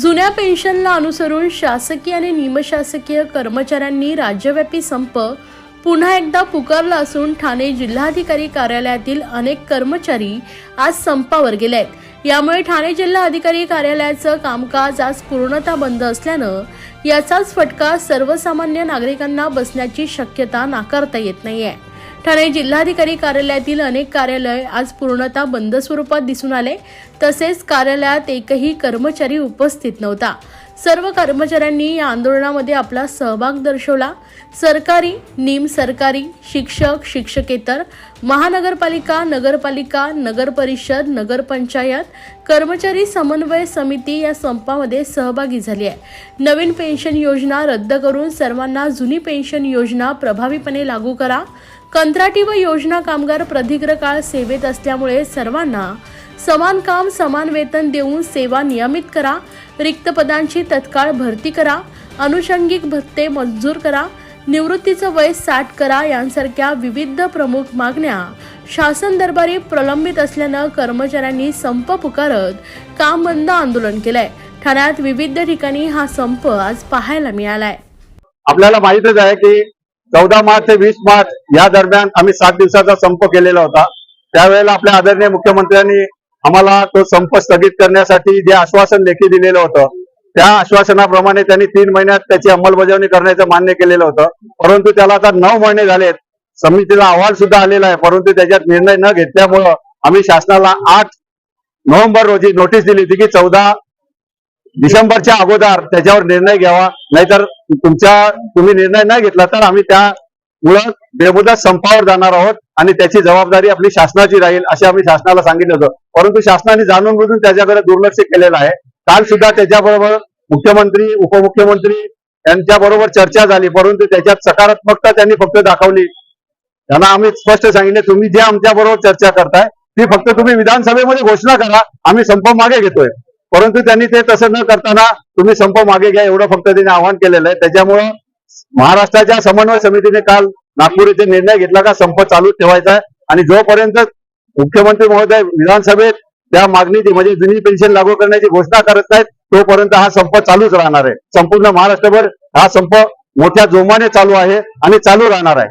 जुन्या पेन्शनला अनुसरून शासकीय आणि निमशासकीय कर्मचाऱ्यांनी राज्यव्यापी संप पुन्हा एकदा पुकारला असून ठाणे जिल्हाधिकारी कार्यालयातील अनेक कर्मचारी आज संपावर गेले आहेत. यामुळे ठाणे जिल्हा अधिकारी कार्यालयाचं कामकाज आज पूर्णतः बंद असल्यानं याचाच फटका सर्वसामान्य नागरिकांना बसण्याची शक्यता नाकारता येत नाही आहे ठाणे जिल्हाधिकारी कार्यालयातील अनेक कार्यालय आज पूर्णतः बंद स्वरूपात दिसून आले. तसेच कार्यालयात एकही कर्मचारी उपस्थित नव्हता. सर्व कर्मचाऱ्यांनी या आंदोलनामध्ये आपला सहभाग दर्शवला. सरकारी निम सरकारी शिक्षक शिक्षकेतर महानगरपालिका नगरपालिका नगर परिषद नगरपंचायत कर्मचारी समन्वय समिती या संपामध्ये सहभागी झाली आहे. नवीन पेन्शन योजना रद्द करून सर्वांना जुनी पेन्शन योजना प्रभावीपणे लागू करा. कंत्राटी व योजना कामगार प्रदीर्घ काळ सेवेत असल्यामुळे सर्वांना समान काम समान वेतन देऊन सेवा नियमित करा. रिक्त पदांची तत्काळ भरती करा. अनुषंगिक भत्ते मंजूर करा. निवृत्तीचं वय साठ करा यांसारख्या विविध प्रमुख मागण्या शासन दरबारी प्रलंबित असल्यानं कर्मचाऱ्यांनी संप पुकारत काम बंद आंदोलन केलंय. ठाण्यात विविध ठिकाणी हा संप आज पाहायला मिळालाय. आपल्याला माहितच आहे की चौदा मार्च ते वीस मार्च या दरम्यान आम्ही सात दिवसाचा संप केलेला होता. त्यावेळेला आपल्या आदरणीय मुख्यमंत्र्यांनी आम्हाला तो संप स्थगित करण्यासाठी जे आश्वासन लेखी दिलेलं होतं त्या आश्वासनाप्रमाणे त्यांनी तीन महिन्यात त्याची अंमलबजावणी करण्याचं मान्य केलेलं होतं. परंतु त्याला आता नऊ महिने झालेत. समितीला अहवाल सुद्धा आलेला आहे परंतु त्याच्यात निर्णय न घेतल्यामुळं आम्ही शासनाला आठ नोव्हेंबर रोजी नोटीस दिली होती की चौदा डिसेंबरच्या अगोदर त्याच्यावर निर्णय घ्यावा नाहीतर तुमच्या तुम्ही निर्णय नाही घेतला तर आम्ही त्या मुळात बेमुदत संपावर जाणार आहोत आणि त्याची जबाबदारी आपली शासनाची राहील असे आम्ही शासनाला सांगितलं होतं. परंतु शासनाने जाणून बुजून त्याच्याकडे दुर्लक्ष केलेलं आहे. काल सुद्धा त्याच्याबरोबर मुख्यमंत्री उपमुख्यमंत्री यांच्याबरोबर चर्चा झाली परंतु त्याच्यात सकारात्मकता त्यांनी फक्त दाखवली. त्यांना आम्ही स्पष्ट सांगितले तुम्ही जे आमच्या बरोबर चर्चा करताय ती फक्त तुम्ही विधानसभेमध्ये घोषणा करा आम्ही संप मागे घेतोय. परंतु त्यांनी ते तसं न करताना तुम्ही संप मागे घ्या एवढं फक्त त्यांनी आवाहन केलेलं आहे. त्याच्यामुळं महाराष्ट्राच्या समन्वय समितीने काल नागपूर येथे निर्णय घेतला का संप चालू ठेवायचा आहे. आणि जोपर्यंत मुख्यमंत्री महोदय विधानसभेत त्या मागणीची म्हणजे जुनी पेन्शन लागू करण्याची घोषणा करत आहेत तोपर्यंत हा संप चालूच राहणार आहे. संपूर्ण महाराष्ट्रभर हा संप मोठ्या जोमाने चालू आहे आणि चालू राहणार आहे.